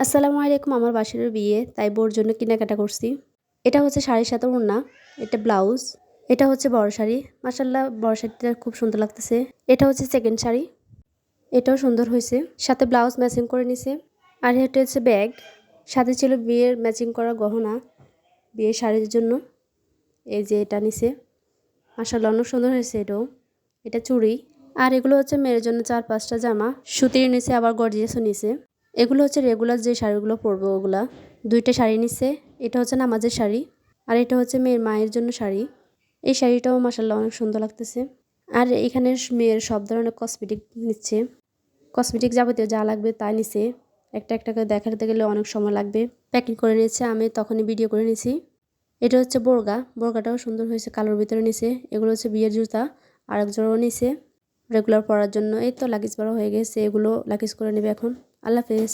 আসসালামু আলাইকুম, আমার বাসার বিয়ে, তাই বোর জন্য কেনাকাটা করছি। এটা হচ্ছে শাড়ির সাথে ওড়না, এটা ব্লাউজ, এটা হচ্ছে বড় শাড়ি। মাসাল্লাহ বড় শাড়িটা খুব সুন্দর লাগতেছে। এটা হচ্ছে সেকেন্ড শাড়ি, এটাও সুন্দর হয়েছে। সাথে ব্লাউজ ম্যাচিং করে নিছে। আর এটা হচ্ছে ব্যাগ সাথে ছিল বিয়ের ম্যাচিং করা গহনা, বিয়ের শাড়ির জন্য। এই যে এটা নিছে। মাসাল্লাহ অনেক সুন্দর হয়েছে এটাও। এটা চুড়ি। আর এগুলো হচ্ছে মেয়ের জন্য চার পাঁচটা জামা। সুতির নিচে আবার গর্জিয়াসও নিছে। এগুলো হচ্ছে রেগুলার যে শাড়িগুলো পরবো ওগুলা। দুইটা শাড়ি নিচ্ছে এটা হচ্ছে নামাজের শাড়ি আর এটা হচ্ছে মেয়ের মায়ের জন্য শাড়ি। এই শাড়িটাও মাসাল্লাহ অনেক সুন্দর লাগতেছে। আর এখানে মেয়ের সব ধরনের কসমেটিক নিচ্ছে। কসমেটিক যাবতীয় যা লাগবে তা নিছে। একটা একটা করে দেখাতে গেলে অনেক সময় লাগবে। প্যাকিং করে নিয়েছে, আমি তখনই ভিডিও করে নিয়েছি এটা হচ্ছে বোরগা। বোরগাটাও সুন্দর হয়েছে, কালোর ভিতরে নিছে। এগুলো হচ্ছে বিয়ের জুতা আর এক জোড়াও নিছে। রেগুলার পরার জন্য এই তো লাগেজ বড় হয়ে গেছে, এগুলো লাগেজ করে নেবে এখন। আল্লাহ হাফেজ।